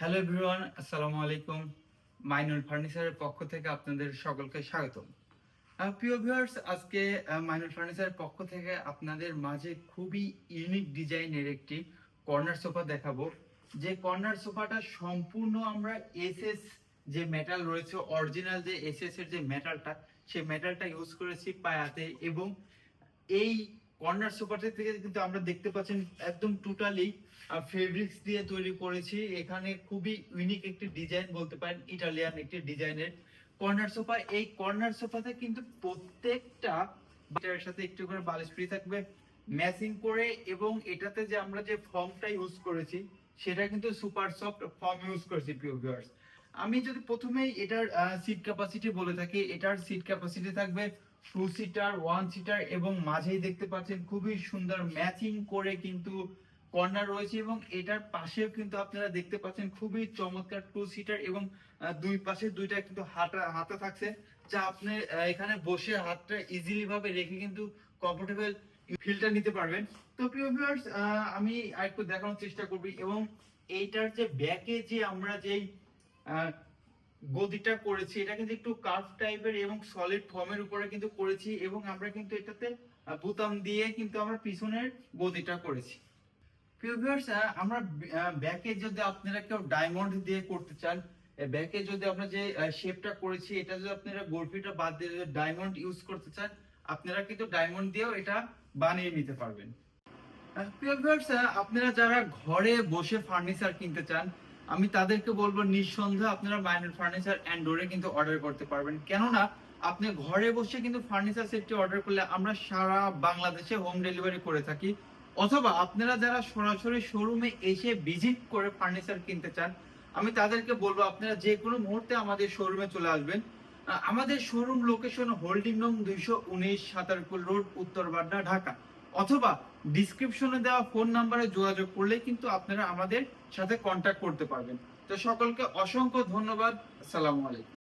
Hello everyone আসসালামু আলাইকুম মাইনুল ফার্নিচারের পক্ষ থেকে আপনাদের সকলকে স্বাগতম। প্রিয় ভিউয়ার্স আজকে মাইনুল ফার্নিচারের পক্ষ থেকে আপনাদের মাঝে খুবই ইউনিক ডিজাইনের একটি কর্নার সোফা দেখাবো। যে কর্নার সোফাটা সম্পূর্ণ আমরা এসএস যে মেটাল রয়েছে অরিজিনাল যে এসএস এর যে মেটালটা সেই মেটালটা ইউজ করেছি পায়াতে এবং এই কর্নার সোফাটা থেকে কিন্তু আমরা দেখতে পাচ্ছেন একদম টোটালি ফেব্রিক্স দিয়ে তৈরি করেছি। এখানে খুবই ইউনিক একটি ডিজাইন বলতে পারেন ইটালিয়ান একটি ডিজাইনের কর্নার সোফা এই কর্নার সোফাতে কিন্তু প্রত্যেকটা সাথে একটু করে বালিশ ফ্রি থাকবে ম্যাচিং করে এবং এটাতে যে আমরা যে ফর্মটা ইউজ করেছি, সেটা কিন্তু সুপার সফট ফর্ম ইউজ করেছি প্রিয় ভিউয়ার্স আমি যদি প্রথমেই এটার সিট ক্যাপাসিটি বলে থাকি, এটার সিট ক্যাপাসিটি থাকবে টু সিটার ওয়ান সিটার এবং মাঝেই দেখতে পাচ্ছেন খুবই সুন্দর ম্যাচিং করে কিন্তু কর্নার রয়েছে এবং এটার পাশেও কিন্তু আপনারা দেখতে পাচ্ছেন খুবই চমৎকার টু সিটার এবং দুই পাশে দুইটা কিন্তু হাতা হাতা থাকছে যা আপনি এখানে বসে হাতটা ইজিলি ভাবে রেখে কিন্তু কমফোর্টেবল ফিলটা নিতে পারবেন। তো প্রিয় ভিউয়ার্স আমি আরেকটু দেখানোর চেষ্টা করব এবং এইটার যে ব্যাকে যে আমরা যেই গদিটা করেছি এটা কিন্তু একটু কার্ভ টাইপের এবং সলিড ফর্মের উপরে কিন্তু করেছি এবং আমরা কিন্তু এটাতে বোতাম দিয়ে কিন্তু আমরা পিছনের গদিটা করেছি। আমরা ব্যাকে যদি আপনারা কেউ ডায়মন্ড দিয়ে করতে চান ব্যাকে যদি আমরা যে শেপটা করেছি, এটা যদি আপনারা গোলফিটা বাদ দিয়ে যদি ডায়মন্ড ইউজ করতে চান, আপনারা কিন্তু ডায়মন্ড দিয়েও এটা বানিয়ে নিতে পারবেন। আপনারা যারা ঘরে বসে ফার্নিচার কিনতে চান আমি তাদেরকে বলব, নিঃসন্দেহে আপনারা মাইনার ফার্নিচার অ্যান্ড ডোরে কিন্তু অর্ডার করতে পারবেন। কেননা, আপনি ঘরে বসে কিন্তু ফার্নিচার সেটটি অর্ডার করলে আমরা সারা বাংলাদেশে হোম ডেলিভারি করে থাকি। অথবা আপনারা যারা সরাসরি শোরুমে এসে ভিজিট করে ফার্নিচার কিনতে চান, আমি তাদেরকে বলব, আপনারা যে কোনো মুহূর্তে আমাদের শোরুমে চলে আসবেন। আমাদের শোরুম লোকেশন হোল্ডিং নং দুইশো উনিশ সাতারকুল রোড, উত্তর বাড্ডা, ঢাকা। অথবা ডিসক্রিপশনে দেওয়া ফোন নাম্বারে যোগাযোগ করলে কিন্তু আপনারা আমাদের সাথে কন্ট্যাক্ট করতে পারবেন। তো সকলকে অসংখ্য ধন্যবাদ। আসসালামু আলাইকুম।